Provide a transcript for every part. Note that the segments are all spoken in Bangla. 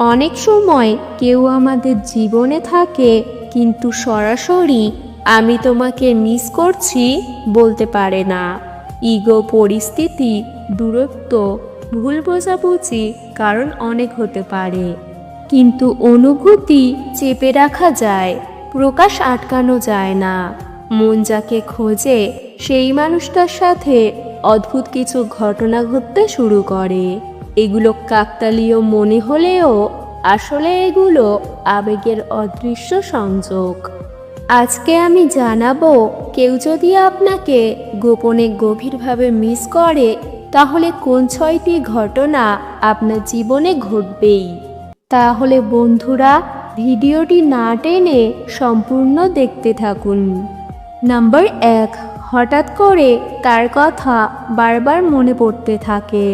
অনেক সময় কেউ আমাদের জীবনে থাকে, কিন্তু সরাসরি আমি তোমাকে মিস করছি বলতে পারে না। ইগো পরিস্থিতি, দূরত্ব, ভুল বোঝাবুঝি কারণ অনেক হতে পারে। কিন্তু অনুভূতি চেপে রাখা যায়, প্রকাশ আটকানো যায় না। মন যাকে খোঁজে, সেই মানুষটার সাথে অদ্ভুত কিছু ঘটনা ঘটতে শুরু করে। এগুলো কাকতালীয় মনে হলেও আসলে এগুলো আবেগের অদৃশ্য সংযোগ। আজকে আমি জানাব, কেউ যদি আপনাকে গোপনে গভীরভাবে মিস করে, তাহলে কোন ছয়টি ঘটনা আপনার জীবনে ঘটবেই? তাহলে বন্ধুরা, ভিডিওটি না টেনে সম্পূর্ণ দেখতে থাকুন। নাম্বার এক, হঠাৎ করে তার কথা বারবার মনে পড়তে থাকে।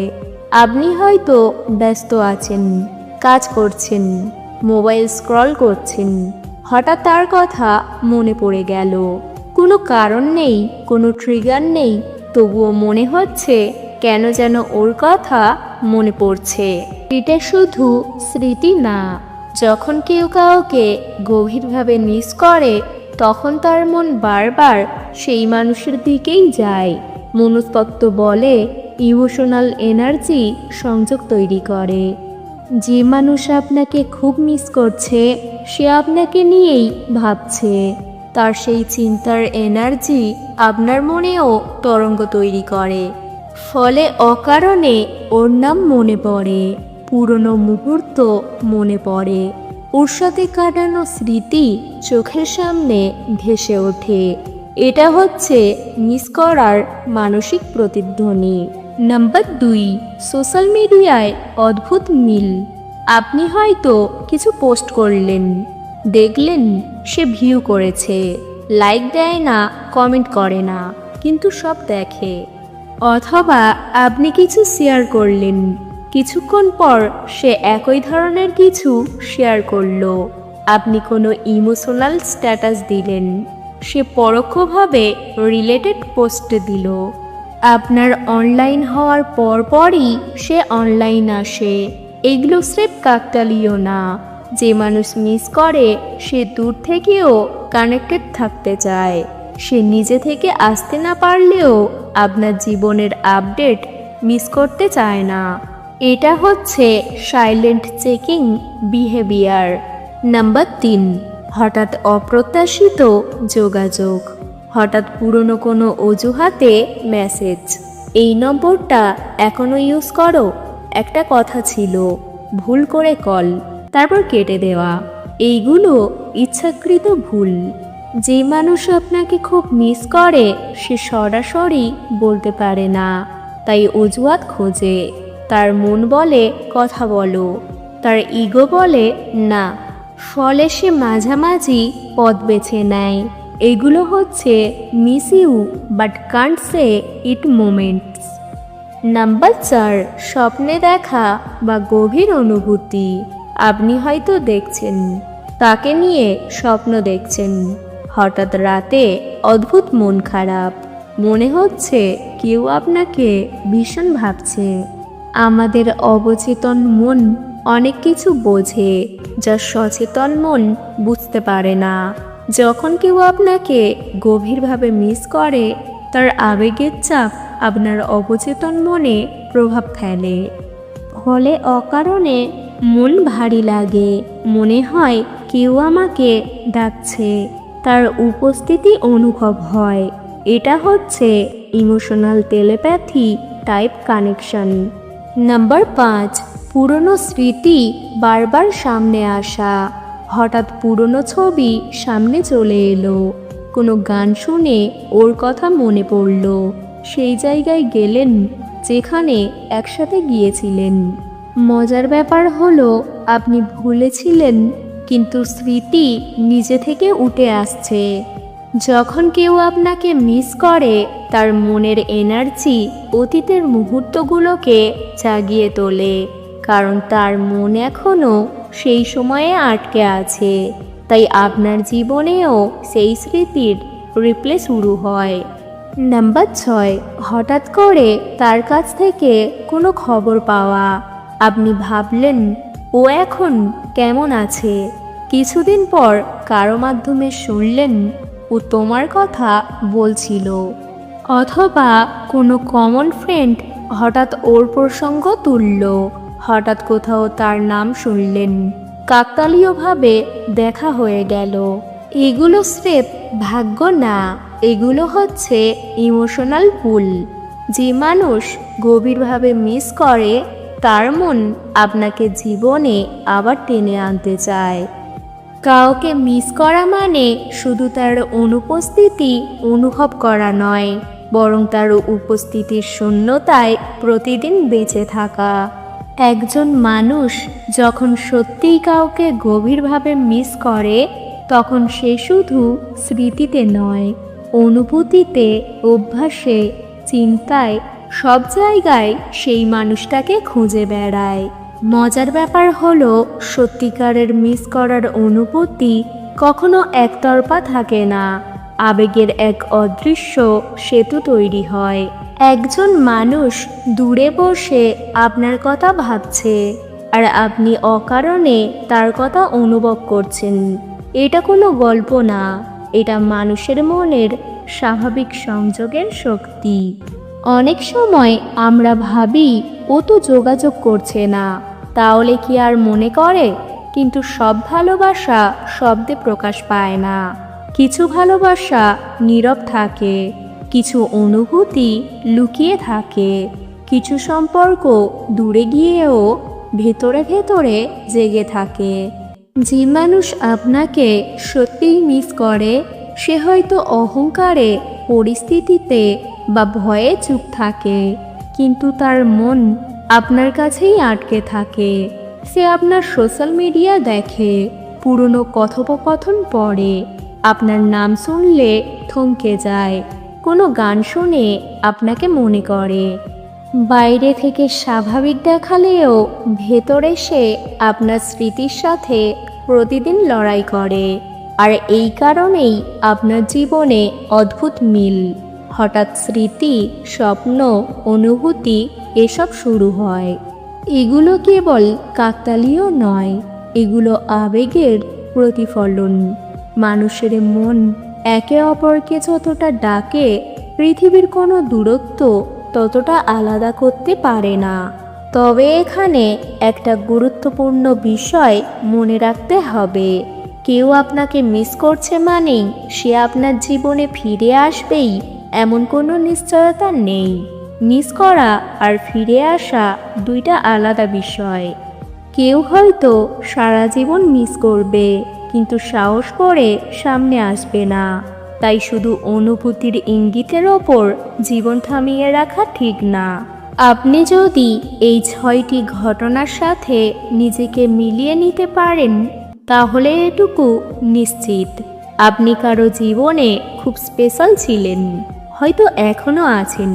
আপনি হয়তো ব্যস্ত আছেন, কাজ করছেন, মোবাইল স্ক্রল করছেন। হঠাৎ তার কথা মনে পড়ে গেল। কোনো কারণ নেই, কোনো ট্রিগার নেই, তবুও মনে হচ্ছে কেন যেন ওর কথা মনে পড়ছে। এটা শুধু স্মৃতি না, যখন কেউ কাউকে গভীরভাবে মিস করে, তখন তার মন বারবার সেই মানুষের দিকেই যায়। মনস্তত্ত্ব বলে ইমোশনাল এনার্জি সংযোগ তৈরি করে। যে মানুষ আপনাকে খুব মিস করছে, সে আপনাকে নিয়েই ভাবছে। তার সেই চিন্তার এনার্জি আপনার মনেও তরঙ্গ তৈরি করে। ফলে অকারণে ওর নাম মনে পড়ে, পুরনো মুহূর্ত মনে পড়ে। ওর সাথে কাটানো স্মৃতি চোখের সামনে ভেসে ওঠে। এটা হচ্ছে মিস করার মানসিক প্রতিধ্বনি। নাম্বার দুই, সোশ্যাল মিডিয়ায় অদ্ভুত মিল। আপনি হয়তো কিছু পোস্ট করলেন, দেখলেন, সে ভিউ করেছে, লাইক দেয় না, কমেন্ট করে না, কিন্তু সব দেখে। অথবা আপনি কিছু শেয়ার করলেন, কিছুক্ষণ পর সে একই ধরনের কিছু শেয়ার করল। আপনি কোনো ইমোশনাল স্ট্যাটাস দিলেন, সে পরোক্ষভাবে রিলেটেড পোস্ট দিল। আপনার অনলাইন হওয়ার পরপরই সে অনলাইন আসে। এগুলো স্রেফ কাকতালীয় না। যে মানুষ মিস করে, সে দূর থেকেও কানেক্টেড থাকতে চায়। সে নিজে থেকে আসতে না পারলেও আপনার জীবনের আপডেট মিস করতে চায় না। এটা হচ্ছে সাইলেন্ট চেকিং বিহেভিয়ার নাম্বার তিন, হঠাৎ অপ্রত্যাশিত যোগাযোগ। হঠাৎ পুরনো কোনো অজুহাতে মেসেজ এই নম্বরটা এখনও ইউজ করো। একটা কথা ছিল, ভুল করে কল তারপর কেটে দেওয়া। এইগুলো ইচ্ছাকৃত ভুল। যে মানুষ আপনাকে খুব মিস করে, সে সরাসরি বলতে পারে না। তাই অজুহাত খোঁজে। তার মন বলে, কথা বলো। তার ইগো বলে, না। ফলে সে মাঝামাঝি পথ বেছে নেয়। এগুলো হচ্ছে miss you but can't say it moments. Number চার, স্বপ্নে দেখা বা গভীর অনুভূতি। আপনি হয়তো দেখছেন, তাকে নিয়ে স্বপ্ন দেখছেন। হঠাৎ রাতে অদ্ভুত মন খারাপ। মনে হচ্ছে কেউ আপনাকে ভীষণ ভাবছে। আমাদের অবচেতন মন অনেক কিছু বোঝে যা সচেতন মন বুঝতে পারে না। যখন কেউ আপনাকে গভীরভাবে মিস করে, তার আবেগের চাপ আপনার অবচেতন মনে প্রভাব ফেলে। ফলে অকারণে মন ভারী লাগে। মনে হয় কেউ আমাকে ডাকছে। তার উপস্থিতি অনুভব হয়। এটা হচ্ছে emotional telepathy type connection number পাঁচ, পুরনো স্মৃতি বারবার সামনে আসা। হঠাৎ পুরনো ছবি সামনে চলে এলো। কোনো গান শুনে ওর কথা মনে পড়ল। সেই জায়গায় গেলেন যেখানে একসাথে গিয়েছিলেন। মজার ব্যাপার হলো, আপনি ভুলেছিলেন, কিন্তু স্মৃতি নিজে থেকে উঠে আসছে। যখন কেউ আপনাকে মিস করে, তার মনের এনার্জি অতীতের মুহূর্তগুলোকে জাগিয়ে তোলে, কারণ তার মন এখনও সেই সময়ে আটকে আছে। তাই আপনার জীবনেও সেই স্মৃতির রিপ্লে শুরু হয়। নাম্বার ছয়, হঠাৎ করে তার কাছ থেকে কোনো খবর পাওয়া। আপনি ভাবলেন, ও এখন কেমন আছে? কিছুদিন পর কারও মাধ্যমে শুনলেন, ও তোমার কথা বলছিল। অথবা কোনো কমন ফ্রেন্ড হঠাৎ ওর প্রসঙ্গ তুলল। হঠাৎ কোথাও তার নাম শুনলেন। কাকতালীয়ভাবে দেখা হয়ে গেল। এগুলো স্রেফ ভাগ্য না, এগুলো হচ্ছে ইমোশনাল পুল যে মানুষ গভীরভাবে মিস করে, তার মন আপনাকে জীবনে আবার টেনে আনতে চায়। কাউকে মিস করা মানে শুধু তার অনুপস্থিতি অনুভব করা নয়, বরং তার উপস্থিতির শূন্যতায় প্রতিদিন বেঁচে থাকা। একজন মানুষ যখন সত্যিই কাউকে গভীরভাবে মিস করে, তখন সে শুধু স্মৃতিতে নয়, অনুভূতিতে, অভ্যাসে, চিন্তায়, সব জায়গায় সেই মানুষটাকে খুঁজে বেড়ায়। মজার ব্যাপার হলো, সত্যিকারের মিস করার অনুভূতি কখনো একতরফা থাকে না। আবেগের এক অদৃশ্য সেতু তৈরি হয়। একজন মানুষ দূরে বসে আপনার কথা ভাবছে আর আপনি অকারণে তার কথা অনুভব করছেন। এটা কোনো গল্প না। এটা মানুষের মনের স্বাভাবিক সংযোগের শক্তি। অনেক সময় আমরা ভাবি, ও তো যোগাযোগ করছে না। তাহলে কি আর মনে করে? কিন্তু সব ভালোবাসা শব্দে প্রকাশ পায় না। কিছু ভালোবাসা নীরব থাকে। কিছু অনুভূতি লুকিয়ে থাকে, কিছু সম্পর্ক দূরে গিয়েও ভেতরে ভেতরে জেগে থাকে। যে মানুষ আপনাকে সত্যিই মিস করে, সে হয়তো অহংকারে, পরিস্থিতিতে বা ভয়ে চুপ থাকে, কিন্তু তার মন আপনার কাছেই আটকে থাকে। সে আপনার সোশ্যাল মিডিয়া দেখে, পুরনো কথোপকথন পড়ে, আপনার নাম শুনলে থমকে যায় কোনো গান শুনে আপনাকে মনে করে। বাইরে থেকে স্বাভাবিক দেখালেও ভেতরে সে আপনার স্মৃতির সাথে প্রতিদিন লড়াই করে। আর এই কারণেই আপনার জীবনে অদ্ভুত মিল। হঠাৎ স্মৃতি, স্বপ্ন, অনুভূতি এসব শুরু হয়। এগুলো কেবল কাকতালীয় নয়, এগুলো আবেগের প্রতিফলন। মানুষের মন একে অপরকে যতটা ডাকে, পৃথিবীর কোনো দূরত্ব ততটা আলাদা করতে পারে না। তবে এখানে একটা গুরুত্বপূর্ণ বিষয় মনে রাখতে হবে। কেউ আপনাকে মিস করছে মানেই সে আপনার জীবনে ফিরে আসবেই, এমন কোনো নিশ্চয়তা নেই। মিস করা আর ফিরে আসা দুইটা আলাদা বিষয়। কেউ হয়তো সারা জীবন মিস করবে। কিন্তু সাহস করে সামনে আসবে না। তাই শুধু অনুভূতির ইঙ্গিতের ওপর জীবন থামিয়ে রাখা ঠিক না। আপনি যদি এই ছয়টি ঘটনার সাথে নিজেকে মিলিয়ে নিতে পারেন, তাহলে এটুকু নিশ্চিত। আপনি কারও জীবনে খুব স্পেশাল ছিলেন, হয়তো এখনও আছেন।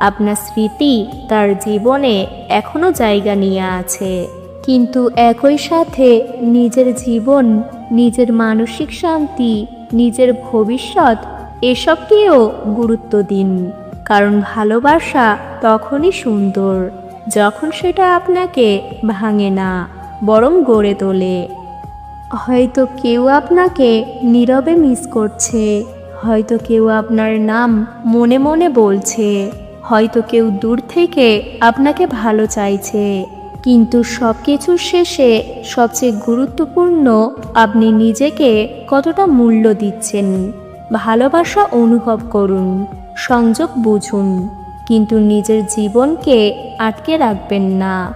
আপনার স্মৃতি তার জীবনে এখনও জায়গা নিয়ে আছে। কিন্তু একই সাথে নিজের জীবন, নিজের মানসিক শান্তি, নিজের ভবিষ্যৎ এসবকেও গুরুত্ব দিন। কারণ ভালোবাসা তখনই সুন্দর, যখন সেটা আপনাকে ভাঙে না, বরং গড়ে তোলে। হয়তো কেউ আপনাকে নীরবে মিস করছে, হয়তো কেউ আপনার নাম মনে মনে বলছে, হয়তো কেউ দূর থেকে আপনাকে ভালো চাইছে। কিন্তু সব কিছুর শেষে সবচেয়ে গুরুত্বপূর্ণ আপনি নিজেকে কতটা মূল্য দিচ্ছেন, ভালোবাসা অনুভব করুন, সংযোগ বুঝুন, কিন্তু নিজের জীবনকে আটকে রাখবেন না।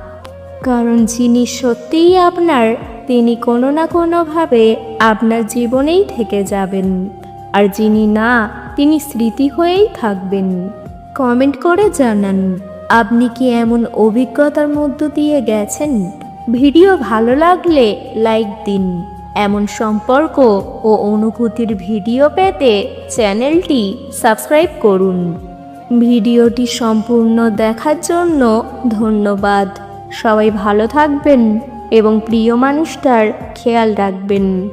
কারণ যিনি সত্যিই আপনার, তিনি কোনো না কোনোভাবে আপনার জীবনেই থেকে যাবেন। আর যিনি না, তিনি স্মৃতি হয়েই থাকবেন। কমেন্ট করে জানান। আপনি কি এমন অভিজ্ঞতার মধ্য দিয়ে গেছেন? ভিডিও ভালো লাগলে লাইক দিন। এমন সম্পর্ক ও অনুভূতির ভিডিও পেতে চ্যানেলটি সাবস্ক্রাইব করুন। ভিডিওটি সম্পূর্ণ দেখার জন্য ধন্যবাদ। সবাই ভালো থাকবেন এবং প্রিয় মানুষটার খেয়াল রাখবেন।